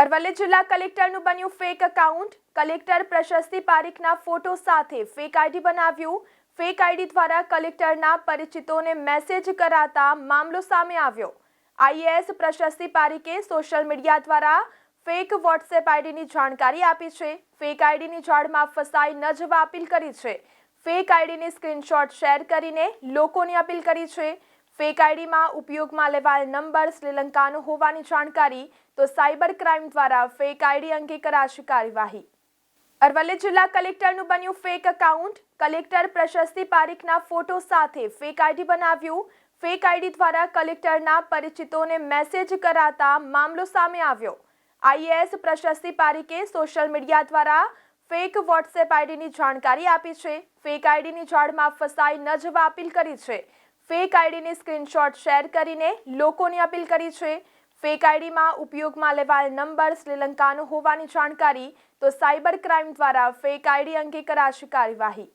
અરવલ્લી જિલ્લા કલેક્ટરનું બન્યું ફેક એકાઉન્ટ કલેક્ટર પ્રશસ્તિ પારીખના ફોટો સાથે ફેક આઈડી બનાવ્યું. ફેક આઈડી દ્વારા કલેક્ટરના પરિચિતોને મેસેજ કરાતા મામલો સામે આવ્યો. આઈએએસ પ્રશસ્તિ પારીખે સોશિયલ મીડિયા દ્વારા ફેક વોટ્સએપ આઈડીની જાણકારી આપી છે. ફેક આઈડીની જાળમાં ફસાઈ ન જવા અપીલ કરી છે. ફેક આઈડીની સ્ક્રીનશોટ શેર કરીને લોકોને અપીલ કરી છે. ફેક આઈડીમાં ઉપયોગમાં લેવાયેલ નંબર શ્રીલંકાનો હોવાની જાણકારી, તો સાયબર ક્રાઇમ દ્વારા ફેક આઈડી અંગે કરાશે કાર્યવાહી. અરવલ્લી જિલ્લા કલેક્ટરનું બન્યું ફેક એકાઉન્ટ કલેક્ટર પ્રશસ્તિ પારીખના ફોટો સાથે ફેક આઈડી બનાવ્યું. ફેક આઈડી દ્વારા કલેક્ટરના પરિચિતોને મેસેજ કરાતા મામલો સામે આવ્યો. આઈએએસ પ્રશસ્તિ પારીખે સોશિયલ મીડિયા દ્વારા ફેક વોટ્સએપ આઈડીની જાણકારી આપી છે. ફેક આઈડીની જાળમાં ફસાઈ ન જવા અપીલ કરી છે. ફેક આઈડીની સ્ક્રીનશોટ શેર કરીને લોકોને અપીલ કરી છે. ફેક આઈડીમાં ઉપયોગમાં લેવાયેલ નંબર શ્રીલંકાનો હોવાની જાણકારી, તો સાયબર ક્રાઇમ દ્વારા ફેક આઈડી અંગે કરાશે કાર્યવાહી.